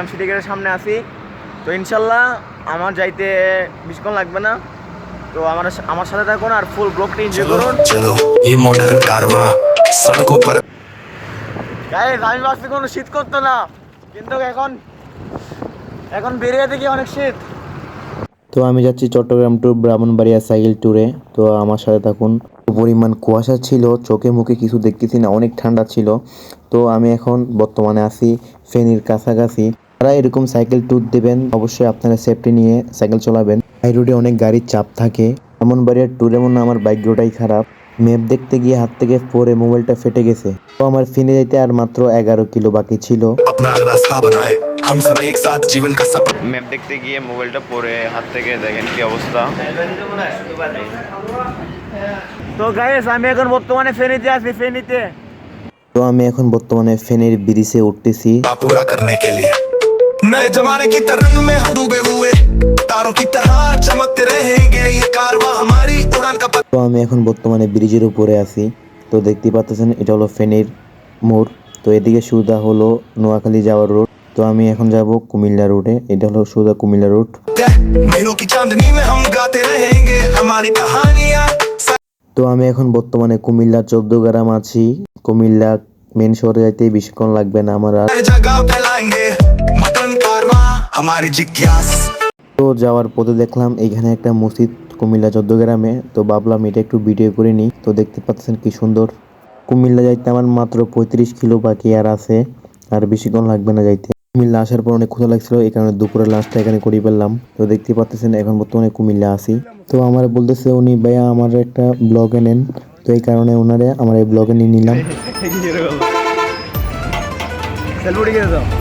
কোরআন city গেটের সামনে আসি তো ইনশাল্লাহ আমার যাইতে বিশক্ষণ লাগবে না। তো আমার আমার সাথে থাকুন আর ফুল ব্লকটি এনজয় করুন। গাইজ আমি ভাবছি কোনো শীত করতো না কিন্তু এখন এখন বেরিয়ে দেখি অনেক শীত। তো আমি যাচ্ছি চট্টগ্রাম টু ব্রাহ্মণবাড়িয়া সাইকেল ট্যুরে তো আমার সাথে থাকুন। পরিমাণ কুয়াশা ছিল চোখে মুখে কিছু দেখতেছি না অনেক ঠান্ডা ছিল। তো আমি এখন বর্তমানে আছি ফেনীর কাছাকাছি। তারা এরকম সাইকেল ট্যুর দেবেন অবশ্যই আপনারা সেফটি নিয়ে সাইকেল চালাবেন। হাই রোডে অনেক গাড়ির চাপ থাকে। এমন বাড়ির ট্যুর এমন আমার বাইক রোডাই খারাপ। ম্যাপ দেখতে গিয়ে হাত থেকে পরে মোবাইলটা ফেটে গেছে। তো আমার ফিনে যাইতে আর মাত্র এগারো কিলো বাকি ছিল। ম্যাপ দেখতে গিয়ে মোবাইলটা পরে হাত থেকে দেখেন কি অবস্থা। তো গাইস আমি এখন বর্তমানে ফেনীতে আছি ফেনীতে। তো আমি এখন বর্তমানে ফেনীর ব্রিজে উঠতেছি। नए जमाने की तरंग में हम डूबे हुए तारों की तरह चमकते रहेंगे ये कारवा हमारी उड़ान का पथ তো আমি এখন বর্তমানে ব্রিজের উপরে আছি তো দেখতে পাচ্ছেন এটা হলো ফেনীর মোড় তো এদিকে সুদা হলো নোয়াখালী যাওয়ার রোড তো আমি এখন যাব কুমিল্লা রোডে এটা হলো সুদা কুমিল্লা রোড है महीनों की चांदनी में हम गाते रहेंगे हमारी कहानियां তো আমি এখন বর্তমানে কুমিল্লা চোদ্দ গ্রাম আছি কুমিল্লা মেন শহরে যাইতে বেশিক্ষণ লাগবে না আমার আর আমার জিজ্ঞাস তো যাওয়ার পথে দেখলাম এখানে একটা মসজিদ কুমিল্লা চোদ্দগ্রামে। তো ভাবলাম এটা একটু ভিডিও করে নিই। তো দেখতে পাচ্ছেন কি সুন্দর। কুমিল্লা যাইতে আমার মাত্র পঁয়ত্রিশ কিলো বাকি আর আছে। আর বেশিক্ষণ লাগবে না যাইতে। কুমিল্লা আসার পর অনেক ক্ষুধা লাগছিল এই কারণে দুপুরের লাঞ্চটা এখানে করে পেলাম তো দেখতে পাচ্তেছেন এখন বর্তমানে কুমিল্লা আসি তো আমার বলতেছে উনি ভাইয়া আমার একটা ব্লগে নেন তো এই কারণে ওনারে আমার এই ব্লগে নিয়ে নিলাম।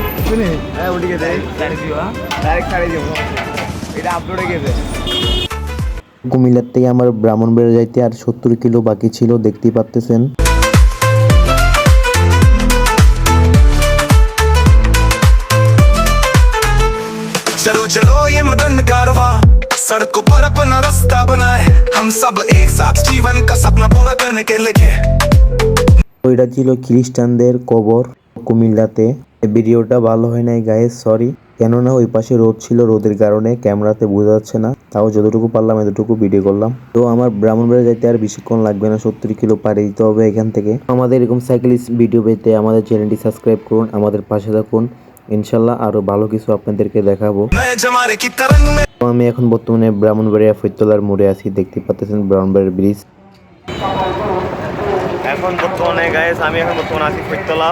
সেলফি উঠে গেছে তো হ্যাঁ উঠে গেছে ডাইরেক্ট ছাড়ি দেবো এটা আপলোডে গেছে কুমিল্লার থেকে আমার ব্রাহ্মণবাড়িয়া যাইতে আর সত্তর কিলো বাকি ছিল দেখতেই পাচ্তেছেন चलो चलो ये मदन कारवा सड़कों पर अपना रास्ता बनाए हम सब एक साथ जीवन का सपना पूरा करने के लिए ওইটা ছিল খ্রিস্টানদের কবর কুমিল্লাতে এই ভিডিওটা ভালো হয় নাই গায়ে সরি কেননা ওই পাশে রোদ ছিল, রোদের কারণে ক্যামেরাতে বোঝা যাচ্ছে না। তাও যতটুকু পারলাম, এতটুকু ভিডিও করলাম। তো আমার ব্রাহ্মণবাড়ি যাইতে আর বেশিক্ষণ লাগবে না, সত্তর কিলো পাড়ি দিতে হবে এখান থেকে। আমাদের এরকম সাইকেলিস্ট ভিডিও পেতে আমাদের চ্যানেলটি সাবস্ক্রাইব করুন, আমাদের পাশে থাকুন। ইনশাল্লাহ আরও ভালো কিছু আপনাদেরকে দেখাবো। আমি এখন বর্তমানে ব্রাহ্মণবাড়িয়া ফৈতলার মোড়ে আছি, দেখতে পাচ্ছেন ব্রাহ্মণবাড়ির ব্রিজ। এখন বর্তমানে গাইস আমি এখন বর্তমানে আছি ফৈতলা